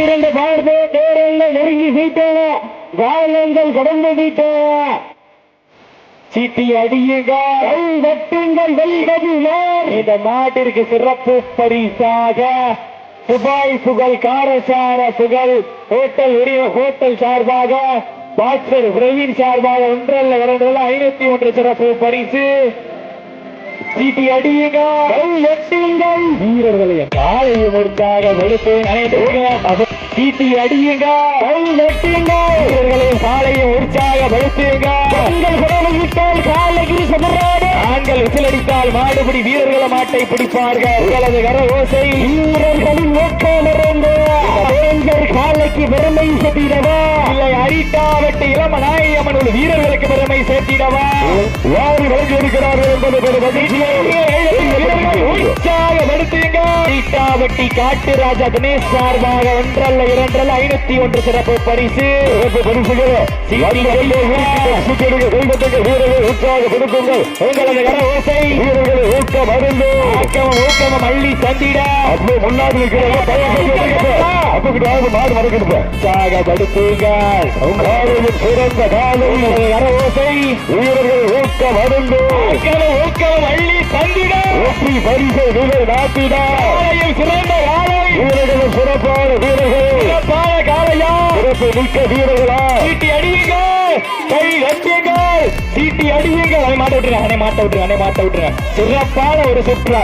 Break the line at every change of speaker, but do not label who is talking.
காத்திருந்த பார்வை நேரங்கள் நெருங்கி விட்டன. காலங்கள் கடந்து விட்டன. சீட்டி அடியுங்கள் வெட்டுங்கள் வெல்வது யார்? இந்த நாட்டிற்கு சிறப்பு பரிசாக. துபாய் புகழ் காரசார புகழ் ஹோட்டல் உரிய ஹோட்டல் சார்பாக டாக்டர் பிரவீன் சார்பாக ஒன்றல்ல இரண்டல்ல ஐநூத்தி ஒன்று சிறப்பு பரிசு. சீட்டி அடியுங்க. வெட்டுங்கள் வீரர்களை காலையை ஒருக்காக வெளுத்து நினைத்து சீட்டி அடியுங்கள் வெட்டுங்கள் வீரர்களை காலையை உற்சாக வெளுத்துங்க. பெண்கள் குரலை விட்டால் காலகிரி சமராடு ஆண்கள் விசிலடித்தால் மாடுபிடி வீரர்கள மாட்டை பிடிப்பார்கள். உங்களது கர ஓசை வீரர்களின் ஓட்டமிருந்து நிறைந்த காலைக்கு பெருமை சேர்த்திடவா இளம நாயம்மன் உள்ள வீரர்களுக்கு பெருமை சேர்த்திடவா? யாரு வழங்கி இருக்கிறார்கள் என்பது பெரும் மகிழ்ச்சி. வீரர்கள் உற்சாகப்படுத்துங்க சீட்டாவட்டி காட்டு ராஜா தினேஷ் சார்பாக ஒன்றல்ல இரண்டல்ல ஐநூத்தி ஒன்று சிறப்பு பரிசு. சிறப்பு பரிசுகள். வீரர்கள் உற்சாகப்படுத்துங்கள் உங்களது கர ஓசை வீரர்களை ஊக்கம் அருந்து ஆக்கமும் ஊக்கமும் அள்ளி தந்திட அப்போ முன்னாடி அப்பக்கிட்ட மாடு மறக்கணும் உற்சாகப்படுத்துங்கள் உங்களுடைய சிறந்த காலம் கர ஓசை. வீரர்கள் ஊக்கம் அருந்து. ஊக்கமும் அள்ளி தந்திட வெற்றி பரிசை நிலை நாட்டிட. சிறந்த காலை. வீரர்களும் சிறப்பான வீரர்கள். சிறப்பான காலையா. சிறப்பு மிக்க வீரர்களா. சீட்டி அடியுங்கள் கை கட்டுங்கள் சீட்டி அடியுங்கள் அதை மாட்ட விட்டுருங்க அணை மாட்ட விட்டுருங்க அணை மாட்ட விட்டுருங்க. சிறப்பான ஒரு சுற்றுலா